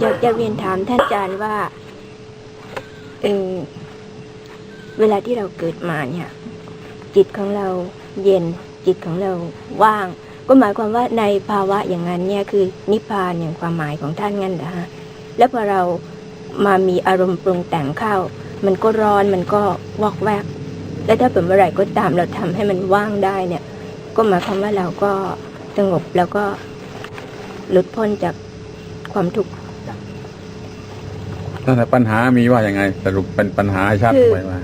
อยากจะเรียนถามท่านอาจารย์ว่าเออเวลาที่เราเกิดมาเนี่ย จิตของเราเย็น จิตของเราว่าง ก็หมายความว่าในภาวะอย่างนั้นเนี่ยคือนิพพานอย่างความหมายของท่านงั้นเหรอฮะแล้วพอเรามามีอารมณ์ปรุงแต่งเข้า มันก็ร้อนมันก็วอกแวก แล้วถ้าเป็นเมื่อไหร่ก็ตามเราทำให้มันว่างได้เนี่ย ก็หมายความว่าเราก็สงบแล้วก็หลุดพ้นจากความทุกข์ ถ้าปัญหามีว่าอย่างไงสรุปเป็นปัญหาให้ชัดคือ ไปว่า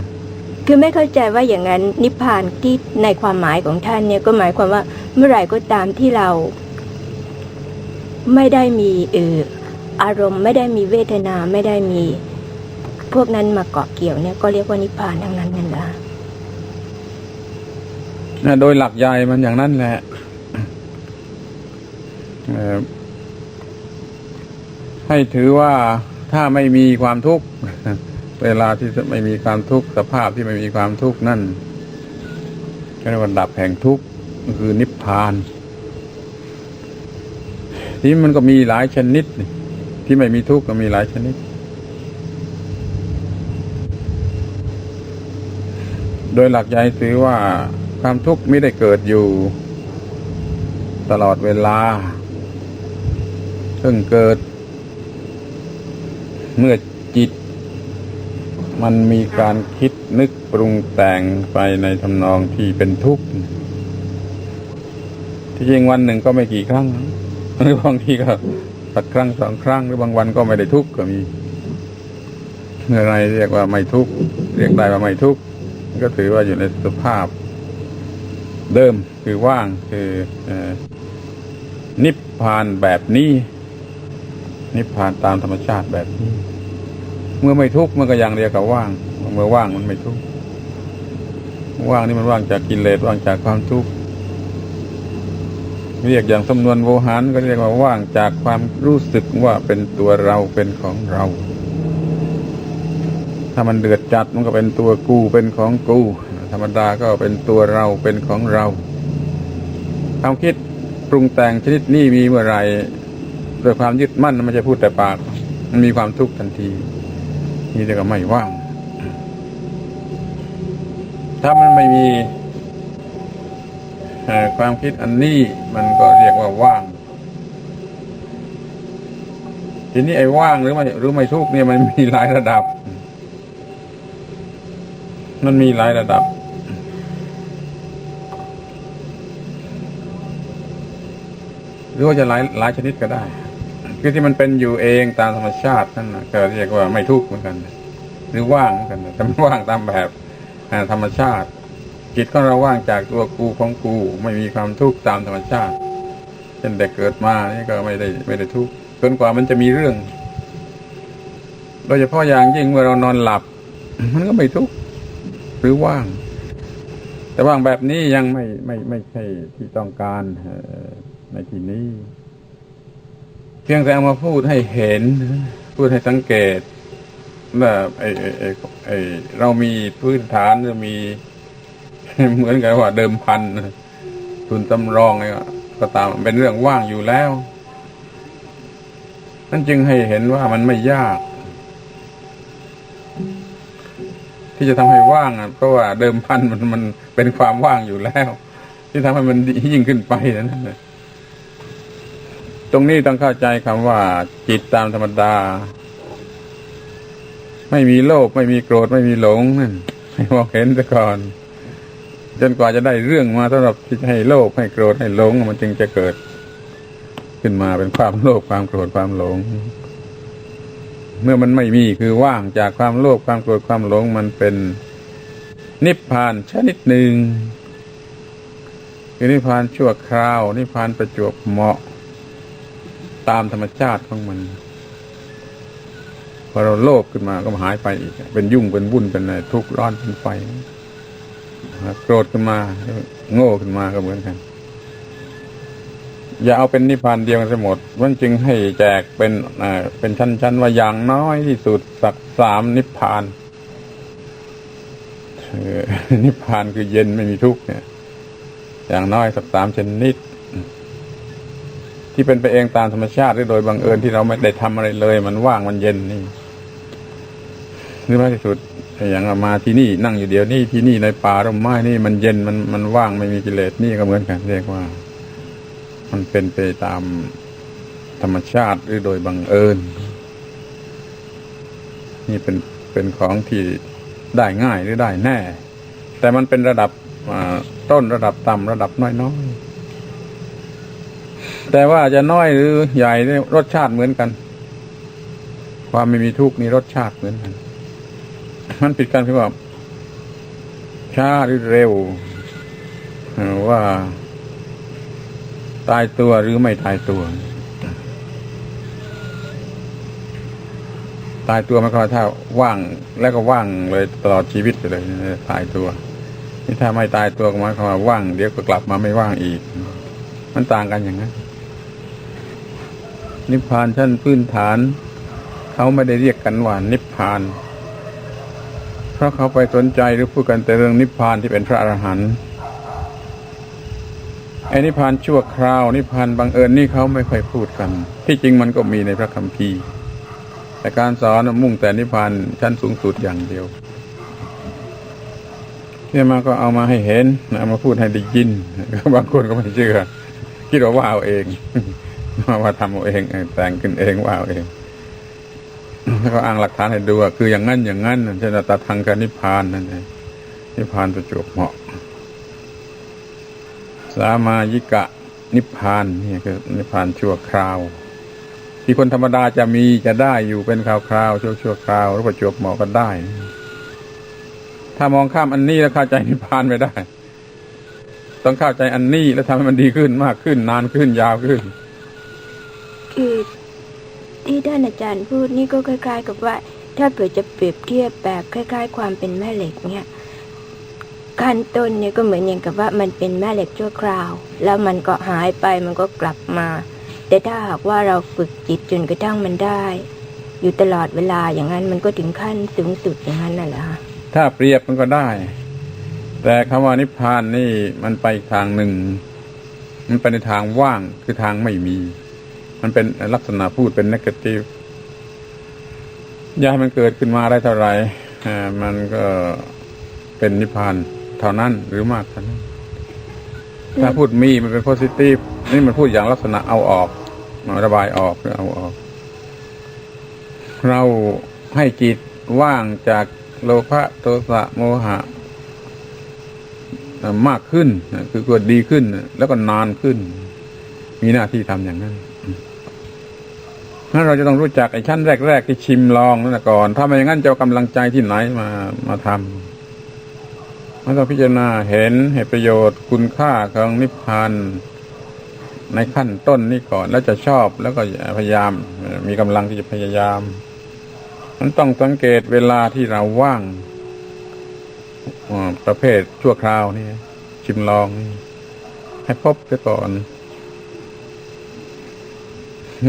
คือไม่เข้าใจว่าอย่างนั้นนิพพานที่ในความหมายของท่านเนี่ยก็หมายความว่าเมื่อไหร่ก็ตามที่เรา ไม่ได้มีเอออารมณ์ไม่ได้มีเวทนาไม่ได้มี พวกนั้นมาเกาะเกี่ยวเนี่ยก็เรียกว่านิพพานทั้งนั้นนั่นแหละนะโดยหลักใหญ่มันอย่างนั้นแหละเอ่อให้ถือว่า ถ้าไม่มีความทุกข์เวลาที่ไม่มีความทุกข์สภาพที่ไม่มีความทุกข์นั่นก็เรียกว่าดับแห่งทุกข์ก็คือนิพพานที่มันก็มีหลายชนิด ที่ไม่มีทุกข์ก็มีหลายชนิด โดยหลักใหญ่ถือว่าความทุกข์ไม่ได้เกิดอยู่ ตลอดเวลา เพิ่งเกิด เมื่อจิต มันมีการคิดนึกปรุงแต่งไปในทำนองที่เป็นทุกข์ ที่จริงวันหนึ่งก็ไม่กี่ครั้งหรือบางทีก็สักครั้งสองครั้งหรือบางวันก็ไม่ได้ทุกข์ก็มีเมื่อไรเรียกว่าไม่ทุกข์เรียกได้ว่าไม่ทุกข์ก็ถือว่าอยู่ในสภาพ เดิมคือว่างคืออนิพพานแบบนี้ นิพพานตามธรรมชาติแบบนี้ เมื่อไม่ทุกข์มันก็ยังเรียกว่าว่าง เมื่อว่างมันไม่ทุกข์ว่างนี่มันว่างจากกิเลสว่างจากความทุกข์เรียกอย่างสำนวนโวหารก็เรียกว่าว่างจากความรู้สึกว่าเป็นตัวเราเป็นของเรา ถ้ามันเดือดจัดมันก็เป็นตัวกูเป็นของกู ธรรมดาก็เป็นตัวเราเป็นของเราความคิดปรุงแต่งชนิดนี้มีเมื่อไหร ด้วยความยึดมั่นมันจะพูดแต่ปาก มันมีความทุกข์ทันที นี่เรียกว่าไม่ว่าง ถ้ามันไม่มีความคิดอันนี้มันก็เรียกว่าว่าง ทีนี้ไอ้ว่างหรือไม่หรือไม่ทุกเนี่ยมันมีหลายระดับ มันมีหลายระดับ หรือว่าจะหลายหลายชนิดก็ได้ คือที่มันเป็นอยู่เองตามธรรมชาตินั่นนะก็เรียกว่าไม่ทุกข์เหมือนกัน หรือว่างเหมือนกันแต่ไม่ว่างตามแบบธรรมชาติ จิตของเราว่างจากตัวกูของกู ไม่มีความทุกข์ตามธรรมชาติเช่นเด็กเกิดมานี่ก็ไม่ได้ไม่ได้ทุกข์จนกว่ามันจะมีเรื่อง โดยเฉพาะอย่างยิ่งเมื่อเรานอนหลับ มันก็ไม่ทุกข์หรือว่าง แต่ว่างแบบนี้ยังไม่ไม่ไม่ใช่ที่ต้องการในที่นี้ เพียงแต่เอามาพูดให้เห็น พูดให้สังเกตว่าไอ้ไอ้ไอ้ไอ้เรามีพื้นฐานเรามี เหมือนกับว่าเดิมพันทุนตำรองอะไรก็ตามเป็นเรื่องว่างอยู่แล้วนั่นจึงให้เห็นว่ามันไม่ยาก ที่จะทำให้ว่างอะเพราะว่าเดิมพันมันมันเป็นความว่างอยู่แล้ว ที่ทำให้มันยิ่งขึ้นไปนั่นแหละ ตรงนี้ต้องเข้าใจคำว่า จิตตามธรรมดา ไม่มีโลภไม่มีโกรธไม่มีหลงนั่นให้มองเห็นซะก่อน จนกว่าจะได้เรื่องมาสำหรับที่ให้โลภให้โกรธให้หลง มันจึงจะเกิด ขึ้นมาเป็นความโลภความโกรธความหลง เมื่อมันไม่มีคือว่างจากความโลภความโกรธความหลง มันเป็นนิพพานชนิดหนึ่งคือนิพพานชั่วคราว นิพพานประจวบเหมาะ ตามธรรมชาติของมันพอเราโลภขึ้นมาก็หายไปอีก เป็นยุ่งเป็นวุ่นเป็นอะไรทุกข์ร้อนเป็นไฟโกรธขึ้นมา โง่ขึ้นมาก็เหมือนกัน อย่าเอาเป็นนิพพานเดียวกันหมดมันจึงให้แจกเป็นเป็นชั้นๆว่าอย่างน้อยที่สุดสักสามนิพพานนิพพานคือเย็นไม่มีทุกข์เนี่ย อย่างน้อยสักสามชนิด ที่เป็นไปเองตามธรรมชาติหรือโดยบังเอิญที่เราไม่ได้ทำอะไรเลย มันว่างมันเย็นนี่หรือมากที่สุดอย่างมาที่นี่นั่งอยู่เดียวนี่ที่นี่ในป่าร่มไม้นี่มันเย็นมันมันว่างไม่มีกิเลสนี่ก็เหมือนกันเรียกว่า มันเป็นไปตามธรรมชาติหรือโดยบังเอิญ นี่เป็นเป็นของที่ได้ง่ายหรือได้แน่ แต่มันเป็นระดับต้นระดับต่ำระดับน้อย แต่ว่าจะน้อยหรือใหญ่เนี่ยรสชาติเหมือนกัน ความไม่มีทุกข์นี่รสชาติเหมือนกัน มันผิดกันคือว่าช้าหรือเร็วว่า ตายตัวหรือไม่ตายตัว ตายตัวหมันก็ถ้าว่างแล้วก็ว่างเลยตลอดชีวิตไปเลยตายตัวนี่ถ้าไม่ตายตัวก็หมายความว่าว่างเดี๋ยวก็กลับมาไม่ว่างอีก มันต่างกันอย่างนั้น นิพพานชั้นพื้นฐาน เขาไม่ได้เรียกกันว่านิพพาน เพราะเขาไปสนใจหรือพูดกันแต่เรื่องนิพพานที่เป็นพระอรหันต์ไอ้นิพพานชั่วคราวนิพพานบังเอิญนี่เขาไม่ค่อยพูดกัน ที่จริงมันก็มีในพระคัมภีร์ แต่การสอนมุ่งแต่นิพพานชั้นสูงสุดอย่างเดียวเนี่ยมาก็เอามาให้เห็นเอามาพูดให้ได้ยินบางคนก็ไม่เชื่อคิดว่าว่าเอาเอง ว่าทำเอาเองแต่งขึ้นเองว่าเอาเองก็อ้างหลักฐานให้ดูว่าคืออย่างนั้นอย่างนั้นเช่นตาทางกับนิพพานนั่นเองนิพพานประจวบเหมาะ สามายิกะนิพพานนี่คือนิพพานชั่วคราว ที่คนธรรมดาจะมีจะได้อยู่เป็นคราวคราวชั่วชั่วคราวหรือประจวบเหมาะก็ได้ ถ้ามองข้ามอันนี้แล้วเข้าใจนิพพานไม่ได้ ต้องเข้าใจอันนี้แล้วทำให้มันดีขึ้นมากขึ้น นานขึ้นยาวขึ้น คือที่ท่านอาจารย์พูดนี่ก็คล้าย ๆ กับว่า ถ้าเกิดจะเปรียบเทียบแบบคล้าย ๆ ความเป็นแม่เหล็กเนี่ยขั้นต้นเนี่ยก็เหมือนอย่างกับว่ามันเป็นแม่เหล็กชั่วคราว แล้วมันก็หายไปมันก็กลับมา แต่ถ้าหากว่าเราฝึกจิตจนกระทั่งมันได้ อยู่ตลอดเวลาอย่างนั้นมันก็ถึงขั้นสูงสุดอย่างนั้นน่ะเหรอคะถ้าเปรียบมันก็ได้ แต่คำว่านิพพานนี่มันไปทางหนึ่ง มันไปในทางว่างคือทางไม่มี มันเป็นลักษณะพูดเป็นนกาทีฟอย่าให้มันเกิดขึ้นมาได้เท่าไหร่มันก็เป็นนิพพานเท่านั้นหรือมากเท่านั้นถ้าพูดมีมันเป็นโพซิทีฟนี่มันพูดอย่างลักษณะเอาออกระบายออกหรือเอาออก เราให้จิตว่างจากโลภะโทสะโมหะ มากขึ้นคือกิดดีขึ้น แล้วก็นานขึ้น มีหน้าที่ทำอย่างนั้น ถ้าเราจะต้องรู้จักไอ้ชั้นแรก ๆ ที่ชิมลองนั่นนะก่อน ถ้าไม่อย่างนั้นจะเอากำลังใจที่ไหนมามาทำมันต้องพิจารณาเห็นเหตุประโยชน์คุณค่าของนิพพานในขั้นต้นนี้ก่อนแล้วจะชอบแล้วก็พยายาม มีกำลังที่จะพยายาม มันต้องสังเกตเวลาที่เราว่างประเภทชั่วคราวนี่ชิมลอง ให้พบไปก่อน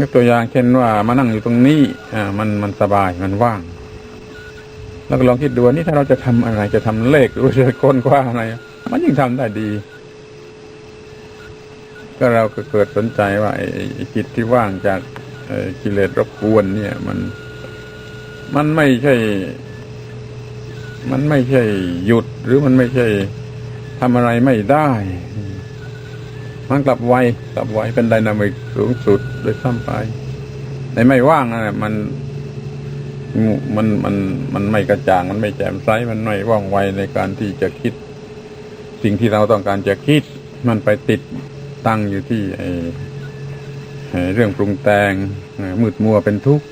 ยกตัวอย่างเช่นว่ามานั่งอยู่ตรงนี้อ่ามันมันสบายมันว่าง แล้วก็ลองคิดดูนี่ถ้าเราจะทำอะไรจะทำเลขหรือจะค้นคว้าอะไร มันยิ่งทำได้ดี ก็เราก็เกิดสนใจว่าไอ้จิตที่ว่างจากกิเลสรบกวนเนี่ย มัน มันไม่ใช่ มันไม่ใช่หยุด หรือมันไม่ใช่ทำอะไรไม่ได้ มันกลับไวกลับไวเป็นไดนามิกสูงสุดโดยซ้ำไปในไม่ว่างนะมันมันมันมันไม่กระจ่างมันไม่แจ่มใสมันไม่ว่องไวในการที่จะคิด สิ่งที่เราต้องการจะคิด มันไปติดตั้งอยู่ที่ไอ้ไอ้เรื่องปรุงแต่งเอ่อมืดมัวเป็นทุกข์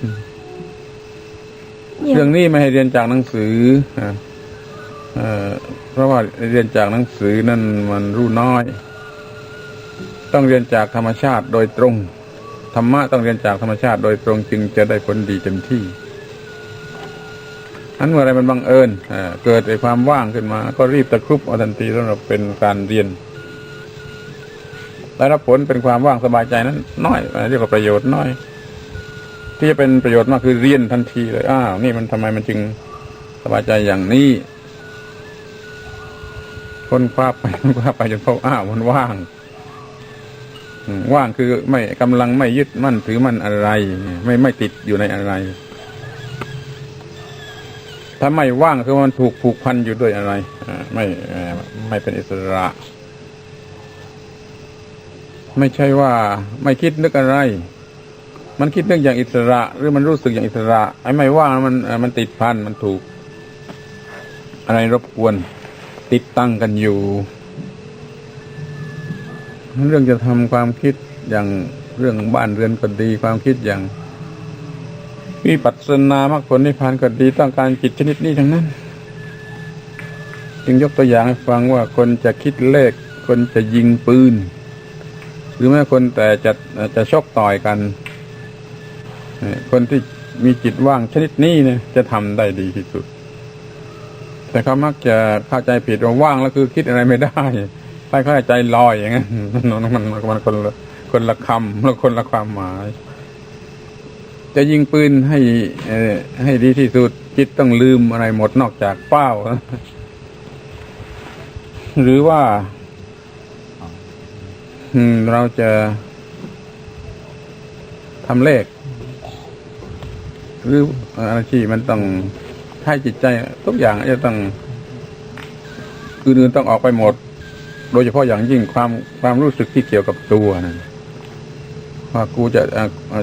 เนี่ยเรื่องนี้ไม่ให้เรียนจากหนังสืออะเอ่อเพราะว่าเรียนจากหนังสือนั่นมันรู้น้อย ต้องเรียนจากธรรมชาติโดยตรง ธรรมะต้องเรียนจากธรรมชาติโดยตรงจึงจะได้ผลดีเต็มที่อันเมื่อไรมันบังเอิญเเกิดไอ้ความว่างขึ้นมา ก็รีบตะครุบเอาทันทีสำหรับเป็นการเรียนได้รับผลเป็นความว่างสบายใจนั้น น้อยเรียกว่าประโยชน์น้อย ที่จะเป็นประโยชน์มากคือเรียนทันทีเลยอ้าวนี่มันทำไมมันจึงสบายใจอย่างนี้คนคว้าไปคนคว้าไปจนพบอ้าวมันว่าง ว่างคือไม่กำลังไม่ยึดมั่นถือมั่นอะไร ไม่ไม่ติดอยู่ในอะไร ถ้าไม่ว่างคือมันถูกผูกพันอยู่ด้วยอะไรไม่ไม่เป็นอิสระ ไม่ใช่ว่าไม่คิดนึกอะไร มันคิดนึกอย่างอิสระ หรือมันรู้สึกอย่างอิสระไอ้ไม่ว่างมันมันติดพันมันถูก อะไรรบกวน ติดตั้งกันอยู่ เรื่องจะทำความคิดอย่างเรื่องบ้านเรือนก็ดี ความคิดอย่างวิปัสสนามรรคผลนิพพานก็ดีต้องการจิตชนิดนี้ทั้งนั้น จึงยกตัวอย่างให้ฟังว่าคนจะคิดเลข คนจะยิงปืน หรือแม้คนแต่จะจะชกต่อยกัน คนที่มีจิตว่างชนิดนี้เนี่ยจะทำได้ดีที่สุด แต่เขามักจะเข้าใจผิดว่าว่างแล้วคือคิดอะไรไม่ได้ ไปเข้าใจลอยอย่างนั้นมันมันมันคนละคนละคำแล้วคนละความหมาย จะยิงปืนให้ให้ดีที่สุดจิตต้องลืมอะไรหมดนอกจากเป้า หรือว่าเราจะทำเลข หรืออะไรที่มันต้องให้จิตใจ ทุกอย่างจะต้องอื่นต้องออกไปหมด โดยเฉพาะอย่างยิ่งความความรู้สึกที่เกี่ยวกับตัวนั่นว่ากูจะ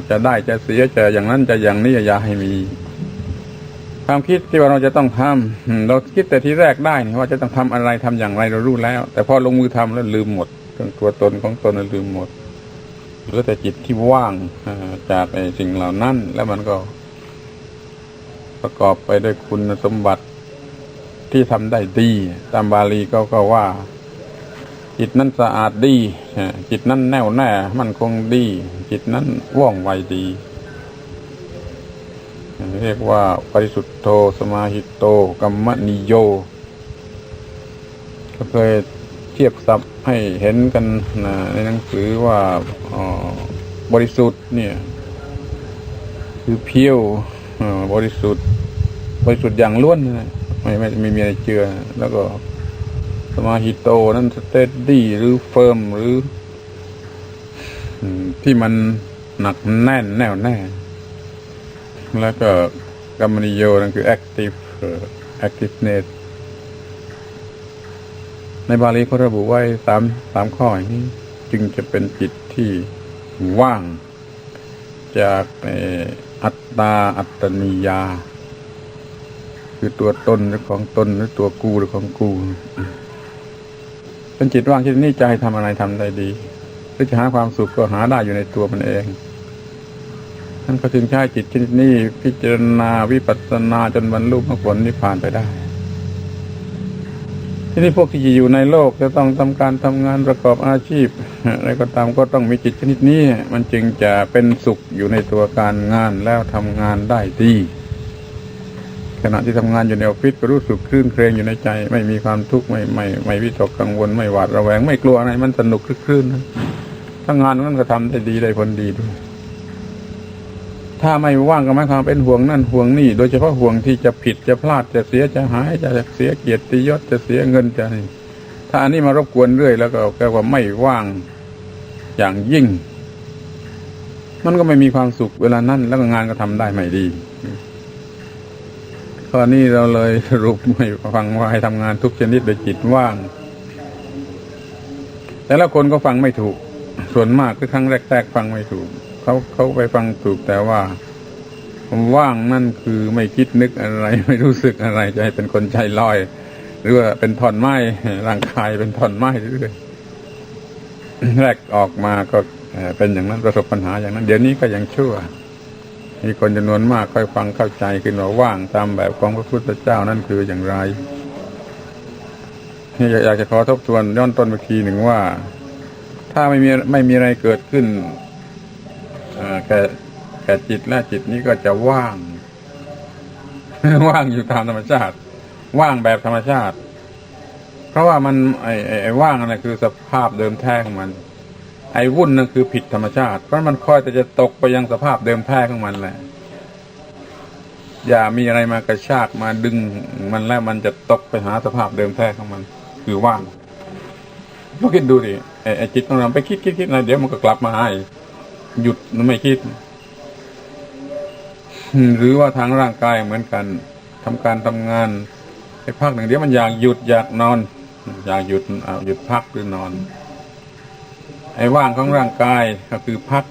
จะได้จะเสียจะอย่างนั้นจะอย่างนี้อย่าให้มี ความคิดที่ว่าเราจะต้องทำเราคิดแต่ทีแรกได้นี่ว่าจะต้องทำอะไรทำอย่างไรเรารู้แล้ว แต่พอลงมือทำแล้วลืมหมดเรื่องตัวตนของตนลืมหมดเหลือแต่จิตที่ว่างจากไอ้สิ่งเหล่านั้น แล้วมันก็ ประกอบไปด้วยคุณสมบัติที่ทำได้ดี ตามบาลีก็ก็ว่า จิตนั้นสะอาดดีจิตนั้นแน่วแน่มันคงดี จิตนั้นว่องไวดี เรียกว่าปริสุทธโธสมาหิตโตกัมมนิโยก็เคยเทียบศัพท์ให้เห็นกันนะในหนังสือว่าบริสุทธิ์เนี่ย คือเพียวบริสุทธิ์ บริสุทธิ์อย่างล้วนนะไม่ไม่ไม่มีอะไรเจือแล้วก็ มาหิตโตนั้นสเตดดี้หรือเฟิร์มหรือที่มันหนักแน่นแน่วแน่ แล้วก็กัมมนิโยนั่นคือ active เอ่อ activeness ในบาลีเขาระบุไว้สามสามข้ออย่างนี้ จึงจะเป็นจิตที่ว่าง จากอัตตาอัตตนิยา คือตัวตนหรือของตนหรือตัวกูหรือของกู เป็นจิตว่างที่นี่จะให้ทำอะไรทำได้ดีหรือจะหาความสุขก็หาได้อยู่ในตัวมันเองท่านก็จึงใช้จิตชนิดนี้พิจารณาวิปัสสนาจนบรรลุมรรคผลนิพพานไปได้ ที่นี่พวกที่อยู่ในโลกจะต้องทำการทำงานประกอบอาชีพอะไรก็ตามก็ต้องมีจิตชนิดนี้ มันจึงจะเป็นสุขอยู่ในตัวการงานแล้วทำงานได้ดี ขณะที่ทำงานอยู่ในออฟฟิศก็รู้สึกคลื่นเครงอยู่ในใจ ไม่มีความทุกข์ไม่ไม่ไม่วิตกกังวลไม่หวาดระแวง ไม่กลัวอะไรมันสนุกคลื่นนะถ้างานนั้นก็ทำได้ดีได้ผลดีด้วยถ้าไม่ว่างก็หมายความเป็นห่วงนั่นห่วงนี่โดยเฉพาะห่วงที่จะผิดจะพลาดจะเสียจะหายจะเสียเกียรติยศจะเสียเงินจะถ้าอันนี้มารบกวนเรื่อย แล้วก็แปลว่าไม่ว่างอย่างยิ่ง มันก็ไม่มีความสุขเวลานั้นแล้วก็งานก็ทำได้ไม่ดี ข้อนี้เราเลยสรุปให้ฟังว่าให้ทำงานทุกชนิดโดยจิตว่าง แต่ละคนก็ฟังไม่ถูก ส่วนมากคือครั้งแรกๆฟังไม่ถูก เขาเขาไปฟังถูกแต่ว่าว่างนั่นคือไม่คิดนึกอะไร ไม่รู้สึกอะไรจะให้เป็นคนใจลอย หรือว่าเป็นท่อนไม้ร่างกายเป็นท่อนไม้เรื่อยๆแรกออกมาก็เป็นอย่างนั้นประสบปัญหาอย่างนั้น เดี๋ยวนี้ก็ยังชั่ว มีคนจำนวนมากค่อยฟังเข้าใจขึ้นว่าว่างตามแบบของพระพุทธเจ้านั่นคืออย่างไรนี่อยากจะขอทบทวนย้อนต้นเมื่อกีหนึ่งว่า ถ้าไม่มีไม่มีอะไรเกิดขึ้นแค่แค่จิตและจิตนี้ก็จะว่าง ว่างอยู่ตามธรรมชาติ ว่างแบบธรรมชาติ เพราะว่ามันไอ้ไอ้ไอว่างนั่นนะคือสภาพเดิมแท้ของมัน ไอ้วุ่นนั่นคือผิดธรรมชาติ เพราะมันคอยแต่จะตกไปยังสภาพเดิมแท้ของมันแหละ อย่ามีอะไรมากระชากมาดึงมันแล้วมันจะตกไปหาสภาพเดิมแท้ของมัน คือว่างลองคิดดูดิไอ้จิตของเราไปคิดคิดคิดนะเดี๋ยวมันก็กลับมาให้หยุดมันไม่คิด หรือว่าทางร่างกายเหมือนกันทำการทำงานไปพักหนึ่งเดี๋ยวมันอยากหยุดอยากนอน อยากหยุดเอาหยุดพักหรือนอน ไอ้ว่างของร่างกายก็คือพัก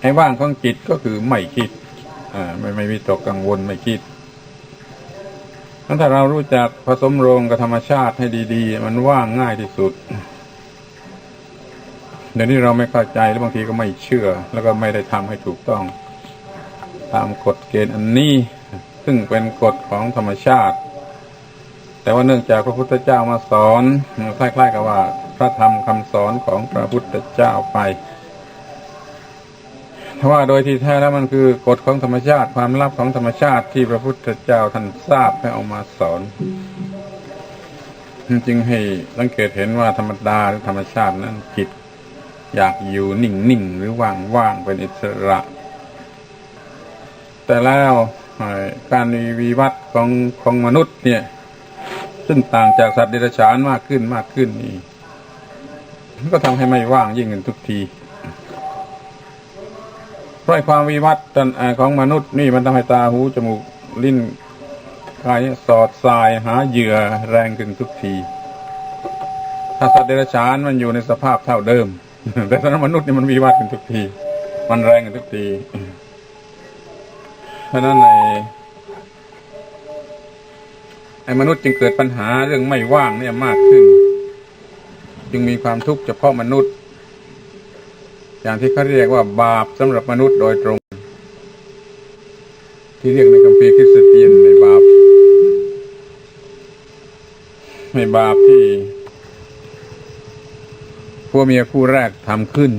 ไอ้ว่างของจิตก็คือไม่คิดอ่าไม่ไม่มีตกกังวลไม่คิดถ้าเรารู้จักผสมโรงกับธรรมชาติให้ดี ๆ มันว่างง่ายที่สุด เดี๋ยวนี้เราไม่เข้าใจแล้วบางทีก็ไม่เชื่อ แล้วก็ไม่ได้ทำให้ถูกต้อง ตามกฎเกณฑ์อันนี้ ซึ่งเป็นกฎของธรรมชาติ แต่ว่าเนื่องจากพระพุทธเจ้ามาสอนคล้ายๆกับว่า พระธรรมคำสอนของพระพุทธเจ้าไปถ้าว่าโดยที่แท้แล้วมันคือกฎของธรรมชาติความลับของธรรมชาติที่พระพุทธเจ้าท่านทราบให้เอามาสอนจึงให้สังเกตเห็นว่าธรรมดาหรือธรรมชาตินั้นจิตอยากอยู่นิ่งๆหรือว่างๆเป็นอิสระ แต่แล้วการวิวัฒน์ของของมนุษย์เนี่ย ซึ่งต่างจากสัตว์เดรัจฉานมากขึ้นมากขึ้นนี่ มันก็ทำให้ไม่ว่างยิ่งขึ้นทุกทีเพราะความวิวัฒน์ตนเอ่อของมนุษย์นี่มันทำให้ตาหูจมูกลิ้นกายสอดสายหาเหยื่อแรงขึ้นทุกที ถ้าสัตว์เดรัจฉานมันอยู่ในสภาพเท่าเดิม แต่สำหรับมนุษย์นี่มันวิวัฒน์ขึ้นทุกที มันแรงขึ้นทุกที เพราะฉะนั้นในไอ้มนุษย์จึงเกิดปัญหาเรื่องไม่ว่างเนี่ยมากขึ้น จึงมีความทุกข์เฉพาะมนุษย์ อย่างที่เขาเรียกว่าบาปสำหรับมนุษย์โดยตรง ที่เรียกในคัมภีร์คริสเตียนในบาปในบาปที่ผัวเมียคู่แรกทำขึ้น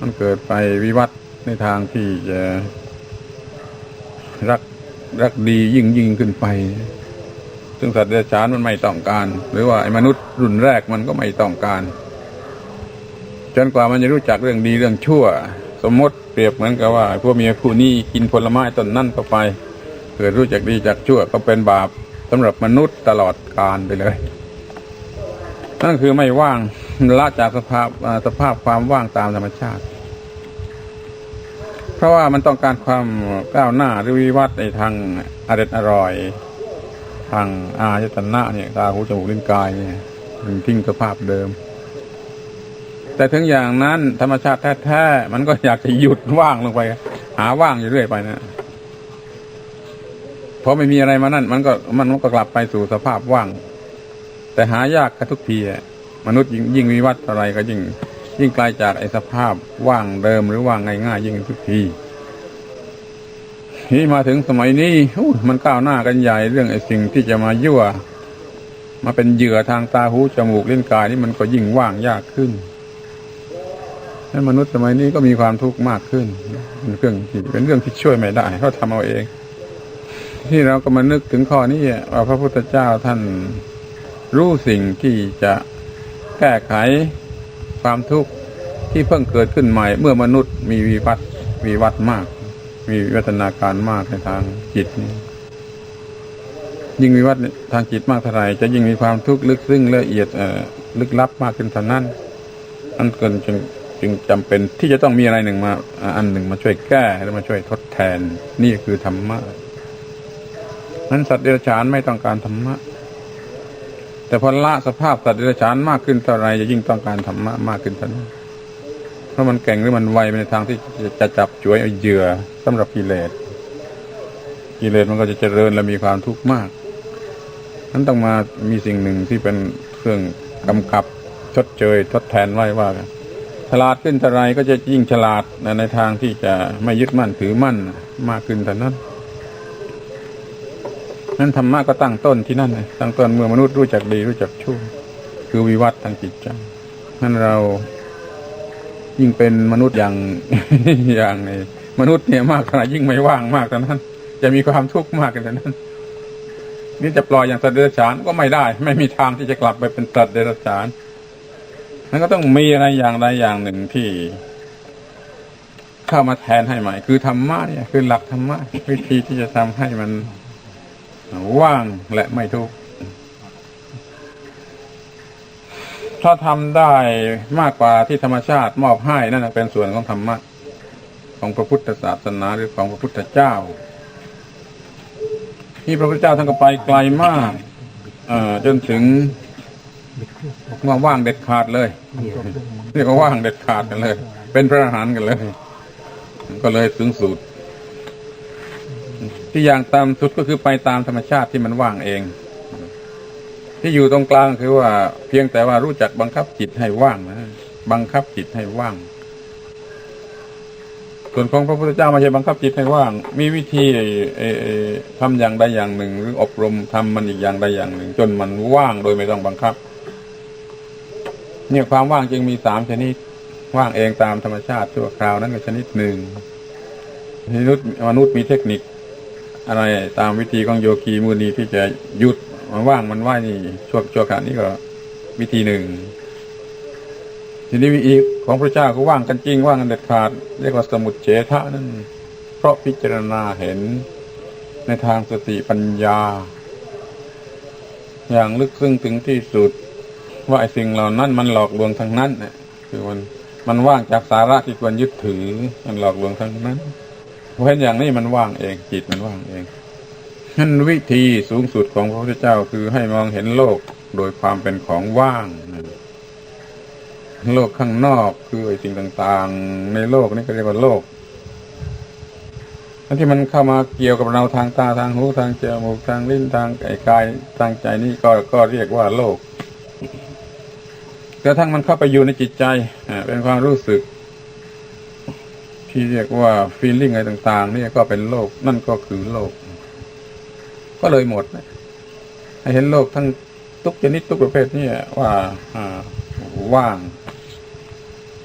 มันเกิดไปวิวัฒน์ในทางที่จะรักรักดียิ่งยิ่งขึ้นไป ซึ่งสัตว์เดรัจฉานมันไม่ต้องการ หรือว่าไอ้มนุษย์รุ่นแรกมันก็ไม่ต้องการ จนกว่ามันจะรู้จักเรื่องดีเรื่องชั่ว สมมติเปรียบเหมือนกับว่าพวกเมียคู่นี้กินผลไม้ต้นนั่นเข้าไปเกิดรู้จักดีจักชั่วก็เป็นบาปสำหรับมนุษย์ตลอดกาลไปเลยนั่นคือไม่ว่างละจากสภาพสภาพความว่างตามธรรมชาติ เพราะว่ามันต้องการความก้าวหน้าหรือวิวัฒน์ในทางอร่อยอร่อย ทางอายตนะเนี่ยตาหูจมูกลิ้นกายเนี่ยมันทิ้งสภาพเดิม แต่ถึงอย่างนั้นธรรมชาติแท้ๆมันก็อยากจะหยุดว่างลงไป หาว่างอยู่เรื่อยไปนะเพราะไม่มีอะไรมานั่น มันก็มันก็กลับไปสู่สภาพว่าง แต่หายากกันทุกทีอะมนุษย์ยิ่งวิวัฒน์อะไรก็ยิ่ง ยิ่งไกลจากไอ้สภาพว่างเดิมหรือว่างง่ายๆยิ่งทุกที นี่มาถึงสมัยนี้มันก้าวหน้ากันใหญ่เรื่องไอ้สิ่งที่จะมายั่ว มาเป็นเหยื่อทางตาหูจมูกลิ้นกายนี่มันก็ยิ่งว่างยากขึ้นนั้นมนุษย์สมัยนี้ก็มีความทุกข์มากขึ้นเป็นเรื่องที่เป็นเรื่องที่ช่วยไม่ได้เขาทำเอาเอง ที่เราก็มานึกถึงข้อนี้ว่าพระพุทธเจ้าท่านรู้สิ่งที่จะแก้ไขความทุกข์ที่เพิ่งเกิดขึ้นใหม่ เมื่อมนุษย์มีวิวัฒน์วิวัฒน์มาก มีวิวัฒนาการมากในทางจิตนี่ยิ่งวิวัฒน์ทางจิตมากเท่าไหร่จะยิ่งมีความทุกข์ลึกซึ้งละเอียดเอ่อลึกลับมากขึ้นเท่านั้นอันเกินจึงจึงจำเป็นที่จะต้องมีอะไรหนึ่งมา อันหนึ่งมาช่วยแก้และมาช่วยทดแทน นี่คือธรรมะนั้นสัตว์เดรัจฉานไม่ต้องการธรรมะ แต่พอละสภาพสัตว์เดรัจฉานมากขึ้นเท่าไรจะยิ่งต้องการธรรมะมากขึ้นเท่านั้น ราะมันเก่งหรือมันไวไปในทางที่จะจับจ่วยเอาเหยื่อสำหรับกิเลสกิเลสมันก็จะเจริญและมีความทุกข์มากนั้นต้องมามีสิ่งหนึ่งที่เป็นเครื่องกำกับชดเชยทดแทนไว้ว่าฉลาดขึ้นเท่าไรก็จะยิ่งฉลาดในทางที่จะไม่ยึดมั่นถือมั่นมากขึ้นเท่นั้นนั้นธรรมะก็ตั้งต้นที่นั่นเลยตั้งต้นเมื่อมนุษย์รู้จักดีรู้จักชั่วคือวิวัฒน์ทางจิตใจนั้นเรา ยิ่งเป็นมนุษย์อย่างอย่างในมนุษย์เนี่ยมากขนาดยิ่งไม่ว่างมากเท่านั้น จะมีความทุกข์มากกันเท่านั้น นี่จะปล่อยอย่างสัตว์เดรัจฉานก็ไม่ได้ ไม่มีทางที่จะกลับไปเป็นสัตว์เดรัจฉานนั้นก็ต้องมีอะไรอย่างใดอย่างหนึ่งที่ เข้ามาแทนให้ใหม่ คือธรรมะเนี่ย คือหลักธรรมะวิธีที่จะทำให้มันว่างและไม่ทุกข์ ถ้าทำได้มากกว่าที่ธรรมชาติมอบให้นั่นเป็นส่วนของธรรมะของพระพุทธศาสนาหรือของพระพุทธเจ้า ที่พระพุทธเจ้าท่านก็ไปไกลมากเอจนถึงว่าว่างเด็ดขาดเลยเรียกว่าว่างเด็ดขาดกันเลย เป็นพระอรหันต์กันเลย ก็เลยถึงสุดที่อย่างตามสุดก็คือไปตามธรรมชาติที่มันว่างเอง ที่อยู่ตรงกลางคือว่า เพียงแต่ว่ารู้จักบังคับจิตให้ว่างนะบังคับจิตให้ว่าง ส่วนของพระพุทธเจ้าไม่ใช่บังคับจิตให้ว่าง มีวิธีเอ่อเอ่อทำอย่างใดอย่างหนึ่ง หรืออบรมทำมันอีกอย่างใดอย่างหนึ่ง จนมันว่างโดยไม่ต้องบังคับ เนี่ยความว่างจึงมีสามชนิด ว่างเองตามธรรมชาติชั่วคราวนั้นก็ชนิดหนึ่งมนุษย์มนุษย์มีเทคนิค อะไรตามวิธีของโยคีมูนีที่จะหยุด ว่างมันว่ายนี่ชั่วชั่วขณะนี้ก็ วิธีหนึ่ง ทีนี้มีอีกของพระเจ้าก็ว่างกันจริงว่างกันเด็ดขาดเรียกว่าสมุดเฉทะนั่นเพราะพิจารณาเห็นในทางสติปัญญา อย่างลึกซึ้งถึงที่สุด ว่าไอ้สิ่งเหล่านั้นมันหลอกลวงทั้งนั้นเนี่ยคือมันมันว่างจากสาระที่ควรยึดถือ มันหลอกลวงทั้งนั้นเพราะฉะนั้นอย่างนี้มันว่างเองจิตมันว่างเอง นั่นวิธีสูงสุดของพระพุทธเจ้าคือให้มองเห็นโลกโดยความเป็นของว่างนั่นโลกข้างนอกคือไอ้สิ่งต่าง ๆ ในโลกนี่ก็เรียกว่าโลกอันที่มันเข้ามาเกี่ยวกับเราทางตาทางหูทางจมูกทางลิ้นทางไกายทางใจนี่ก็ก็เรียกว่าโลกกระทั่งมันเข้าไปอยู่ในจิตใจเป็นความรู้สึก ที่เรียกว่า feeling อะไรต่าง ๆ นี่ก็เป็นโลก นั่นก็คือโลก ก็เลยหมดให้เห็นโลกทั้งทุกชนิดทุกประเภทนี่ว่าว่าง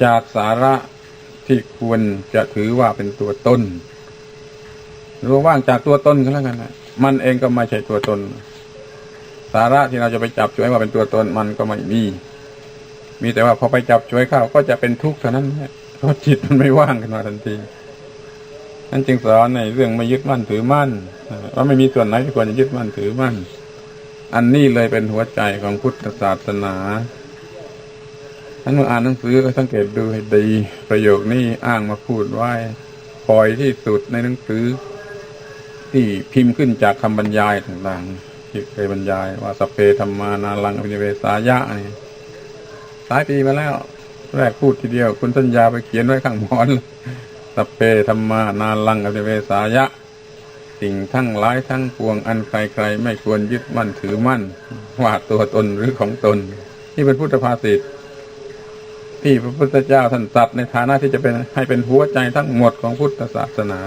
จากสาระที่ควรจะถือว่าเป็นตัวตนหรือว่างจากตัวตนก็แล้วกันนะมันเองก็ไม่ใช่ตัวตน สาระที่เราจะไปจับช่วยว่าเป็นตัวตนมันก็ไม่มี มีแต่ว่าพอไปจับช่วยเข้าก็จะเป็นทุกข์เท่านั้นเพราะจิตมันไม่ว่างขึ้นมาทันที นั่นจึงสอนในเรื่องไม่ยึดมั่นถือมั่นว่าไม่มีส่วนไหนที่ควรจะยึดมั่นถือมั่น อันนี้เลยเป็นหัวใจของพุทธศาสนาท่านเมื่ออ่านหนังสือก็สังเกตดูให้ดี ประโยคนี้อ้างมาพูดไว้ปล่อยที่สุดในหนังสือ ที่พิมพ์ขึ้นจากคำบรรยายต่างๆที่เคยบรรยาย ว่าสเพธรรมานาลังอภินิเวสายะนี่หลายปีมาแล้ว แรกพูดทีเดียว คุณสัญญาไปเขียนไว้ข้างหมอน สัพเพธรรมานาลังอภิเวสายะ สิ่งทั้งหลายทั้งปวงอันใครๆไม่ควรยึดมั่นถือมั่น ว่าตัวตนหรือของตน นี่เป็นพุทธภาษิตที่พระพุทธเจ้าท่านตรัสในฐานะที่จะเป็นให้เป็นหัวใจทั้งหมดของพุทธศาสนา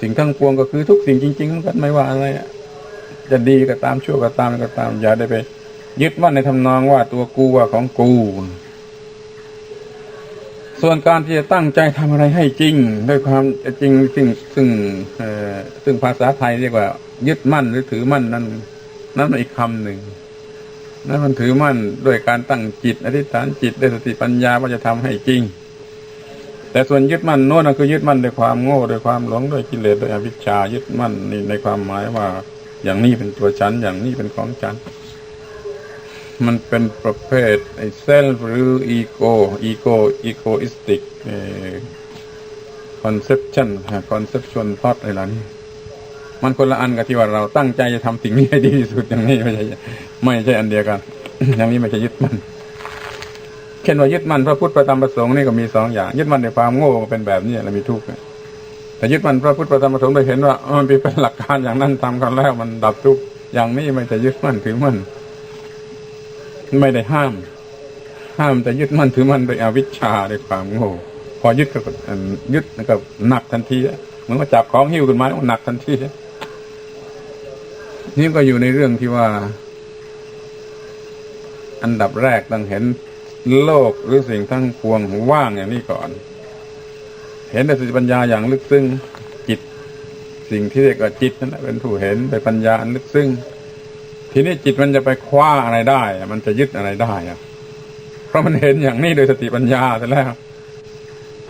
สิ่งทั้งปวงก็คือทุกสิ่งจริงๆเหมือนกันไม่ว่าอะไรจะดีก็ตามชั่วก็ตามก็ตามอย่าได้ไปยึดมั่นในทำนองว่าตัวกูว่าของกู ส่วนการที่จะตั้งใจทำอะไรให้จริง ด้วยความจริงซึ่งซึ่งซึ่งภาษาไทยเรียกว่า ยึดมั่นหรือถือมั่นนั้นนั้นเป็นอีกคำหนึ่งนั่นมันถือมั่นด้วยการตั้งจิตอธิษฐานจิตด้วยสติปัญญาว่าจะทำให้จริง แต่ส่วนยึดมั่นโน้นนะคือยึดมั่นด้วยความโง่ด้วยความหลงด้วยกิเลสด้วยอวิชชายึดมั่นนี่ในความหมายว่า อย่างนี้เป็นตัวฉันอย่างนี้เป็นของฉัน มันเป็นประเภทไอเซลหรืออีโกอีโกอีโกอิสติกคอนเซปชันคอนเซปชวลพอดอะไรล่ะนี่มันคนละอันกับที่ว่าเราตั้งใจจะทำสิ่งนี้ให้ดีที่สุดอย่างนี้ไม่ใช่ไม่ใช่อันเดียวกัน อย่างนี้ไม่ใช่ยึดมั่นเช่นว่ายึดมั่นพระพุทธพระธรรมพระสงฆ์นี่ก็มีสองอย่าง ยึดมั่นในความโง่เป็นแบบนี้แล้วมีทุกข์แต่ยึดมั่นพระพุทธพระธรรมพระสงฆ์ได้เห็นว่ามันเป็นหลักการอย่างนั้นทำกันแล้วมันดับทุกข์อย่างนี้ไม่ใช่ยึดมั่นถือมั่น ไม่ได้ห้าม ห้ามแต่ยึดมั่นถือมั่นโดยอวิชชาด้วยความโง่พอยึดก็อันยึดก็หนักทันทีเหมือนว่าจับของหิ้วขึ้นมาแล้วหนักทันทีนี่ก็อยู่ในเรื่องที่ว่า อันดับแรกต้องเห็นโลกหรือสิ่งทั้งปวงว่างอย่างนี้ก่อน เห็นในสติปัญญาอย่างลึกซึ้งจิต สิ่งที่เรียกว่าจิตนั่นเป็นผู้เห็นไปปัญญาอันลึกซึ้ง ทีนี้จิตมันจะไปคว้าอะไรได้ มันจะยึดอะไรได้อะเพราะมันเห็นอย่างนี้โดยสติปัญญาแต่แล้ว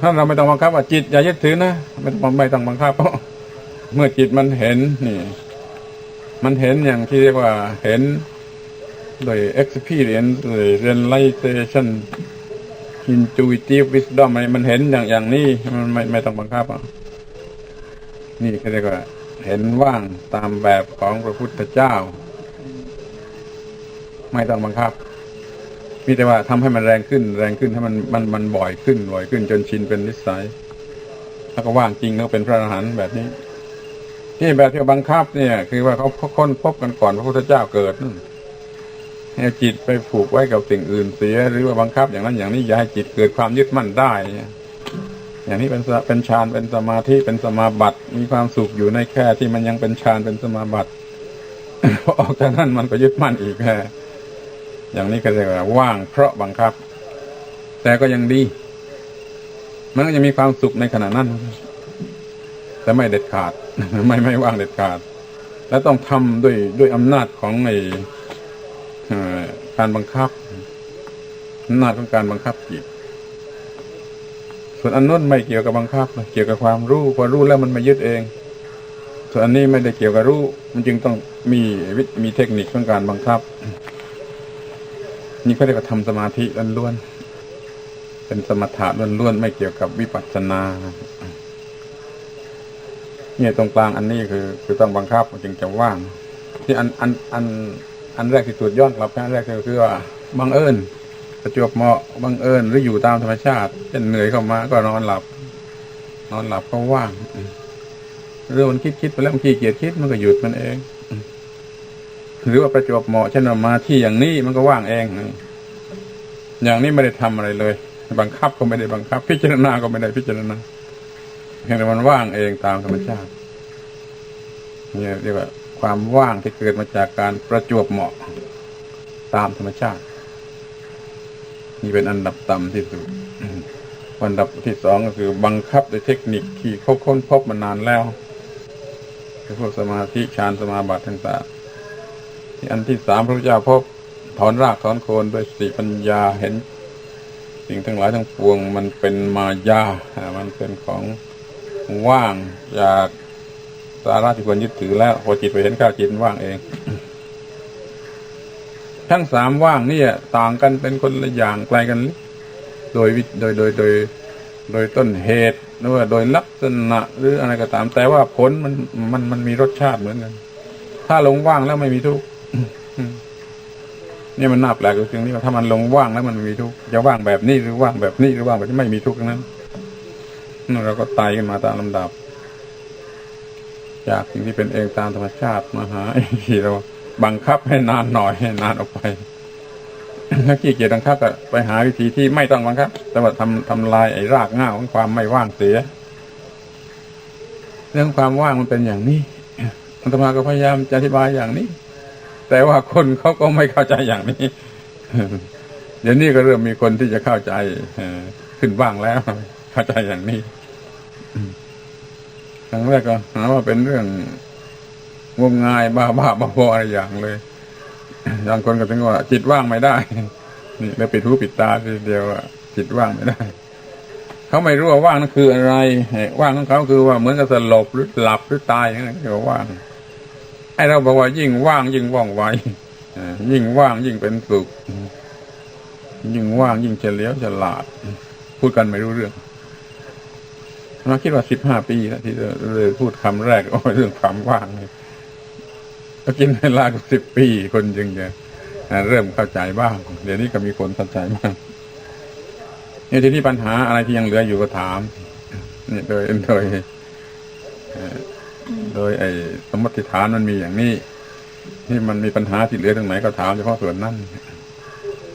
ถ้าเราไม่ต้องบังคับว่าจิตอย่ายึดถือนะไม่ต้องไม่ต้องบังคับเพราะเมื่อจิตมันเห็นนี่ มันเห็นอย่างที่เรียกว่าเห็นโดย experience โดย realization intuitive wisdom อะไรมันเห็นอย่างอย่างนี้มันไม่ไม่ต้องบังคับอะนี่เขาเรียกว่า เห็นว่างตามแบบของพระพุทธเจ้า ไม่ต้องบังคับ มีแต่ว่าทำให้มันแรงขึ้น แรงขึ้นให้มันมันมันบ่อยขึ้นบ่อยขึ้นจนชินเป็นนิสัยแล้วก็ว่างจริงแล้วเป็นพระอรหันต์แบบนี้ที่แบบที่บังคับเนี่ย คือว่าเขาค้นพบกันก่อนพระพุทธเจ้าเกิดให้จิตไปผูกไว้กับสิ่งอื่นเสีย หรือว่าบังคับอย่างนั้นอย่างนี้อย่าให้จิตเกิดความยึดมั่นได้อย่างนี้เป็นเป็นฌานเป็นสมาธิเป็นสมาบัติ มีความสุขอยู่ในแค่ที่มันยังเป็นฌานเป็นสมาบัติพอออกจากนั้นมันก็ยึดมั่นอีกแค่ อย่างนี้ก็เรียกว่าว่างเพราะบังคับ แต่ก็ยังดี มันก็จะมีความสุขในขณะนั้น แต่ไม่เด็ดขาด ไม่ไม่ว่างเด็ดขาด และต้องทำด้วยด้วยอำนาจของไอเอ่อการบังคับอำนาจของการบังคับจิตส่วนอันนู้นไม่เกี่ยวกับบังคับเกี่ยวกับความรู้พอรู้แล้วมันไม่ยึดเอง ส่วนอันนี้ไม่ได้เกี่ยวกับรู้ มันจึงต้องมีวิมีเทคนิคของการบังคับ นี่เขาเรียกว่าทำสมาธิล้วนๆ เป็นสมถะล้วนๆ ไม่เกี่ยวกับวิปัสสนา เนี่ยตรงกลางอันนี้คือ คือต้องบังคับจึงจะว่าง ที่อันอันอันอันแรกที่สุดย้อนกลับอันแรกก็คือว่าบังเอิญประจวบเหมาะบังเอิญหรืออยู่ตามธรรมชาติเช่นเหนื่อยเข้ามาก็นอนหลับ นอนหลับก็ว่างหรือมันคิดคิดไปแล้วมันขี้เกียจคิดมันก็หยุดมันเอง หรือว่าประจวบเหมาะเช่นมาที่อย่างนี้มันก็ว่างเองอย่างนี้ไม่ได้ทำอะไรเลย บังคับก็ไม่ได้บังคับ พิจารณาก็ไม่ได้พิจารณาเพียงแต่มันว่างเองตามธรรมชาติเนี่ยเรียกว่า ความว่างที่เกิดมาจากการประจวบเหมาะ ตามธรรมชาตินี่เป็นอันดับต่ำที่สุดอันดับที่สองก็คือ บังคับด้วยเทคนิคที่เขาค้นพบมานานแล้วพวกสมาธิฌานสมาบัติต่างๆ อันที่สามพระพุทธเจ้าพบถอนรากถอนโคนด้วยสติปัญญาเห็น สิ่งทั้งหลายทั้งปวงมันเป็นมายา มันเป็นของว่างจากสาระที่ควรยึดถือแล้วพอจิตไปเห็นข้าจิตว่างเอง ทั้งสามว่างนี่ต่างกันเป็นคนละอย่างไกลกัน โดยโดยโดยโดย โดยต้นเหตุหรือว่าโดยลักษณะหรืออะไรก็ตาม แต่ว่าผลมันมันมันมีรสชาติเหมือนกัน ถ้าลงว่างแล้วไม่มีทุกข์ นี่มันน่าแปลกตรงนี้ว่าถ้ามันลงว่างแล้วมันไม่มีทุกข์จะว่างแบบนี้หรือว่างแบบนี้หรือว่างแบบที่ไม่มีทุกข์นั้นนั่นเราก็ไต่กันมาตามลำดับ จากสิ่งที่เป็นเองตามธรรมชาติมาหาไอ้ที่เราบังคับให้นานหน่อยให้นานออกไปถ้าขี้เกียจบังคับก็ไปหาวิธีที่ไม่ต้องบังคับ แต่ว่าทำทำลายไอ้รากง้าของความไม่ว่างเสีย เรื่องความว่างมันเป็นอย่างนี้อัตมาก็พยายามจะอธิบายอย่างนี้ แต่ว่าคนเขาก็ไม่เข้าใจอย่างนี้ เดี๋ยวนี้ก็เริ่มมีคนที่จะเข้าใจขึ้นบ้างแล้ว เข้าใจอย่างนี้ครั้งแรกก็หาว่าเป็นเรื่องงมงายบ้าบ้าบ้าบออะไรอย่างเลยบางคนก็ถึงว่า จิตว่างไม่ได้ นี่แล้วปิดหูปิดตาทีเดียวอะจิตว่างไม่ได้เขาไม่รู้ว่าว่างนั่นคืออะไรว่างของเขาคือว่าเหมือนกับสลบหรือหลับหรือตายอย่างนั้นเรียกว่าว่าง ไอ้เราบอกว่ายิ่งว่างยิ่งว่องไวยิ่งว่างยิ่งเป็นสุข ยิ่งว่างยิ่งเฉลียวฉลาด พูดกันไม่รู้เรื่องมาคิดว่าสิบห้าปีแล้วที่เลยพูดคำแรกโอ้ยเรื่องความว่างเลยก็กินเวลาสิบปีคนจึงจะเริ่มเข้าใจบ้าง เดี๋ยวนี้ก็มีคนเข้าใจบ้างนี่ทีนี้ปัญหาอะไรที่ยังเหลืออยู่ก็ถามนี่โดยโดย โดยไอ้สมมติฐานมันมีอย่างนี้ ที่มันมีปัญหาที่เหลือตรงไหนก็ถามเฉพาะส่วนนั้น